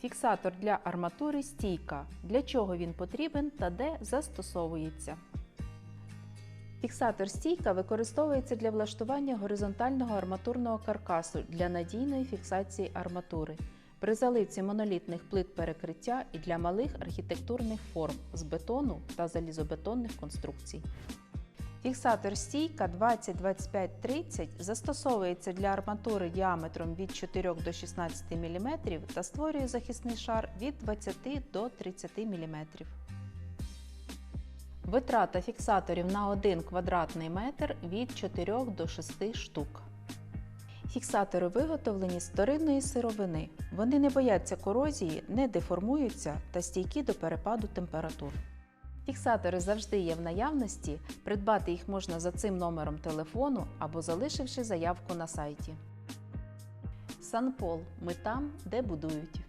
Фіксатор для арматури стійка. Для чого він потрібен та де застосовується. Фіксатор стійка використовується для влаштування горизонтального арматурного каркасу для надійної фіксації арматури. При заливці монолітних плит перекриття і для малих архітектурних форм з бетону та залізобетонних конструкцій. Фіксатор стійка 20-25-30 застосовується для арматури діаметром від 4 до 16 мм та створює захисний шар від 20 до 30 мм. Витрата фіксаторів на 1 квадратний метр від 4 до 6 штук. Фіксатори виготовлені з вторинної сировини. Вони не бояться корозії, не деформуються та стійкі до перепаду температур. Фіксатори завжди є в наявності, придбати їх можна за цим номером телефону або залишивши заявку на сайті. Санпол. Ми там, де будують.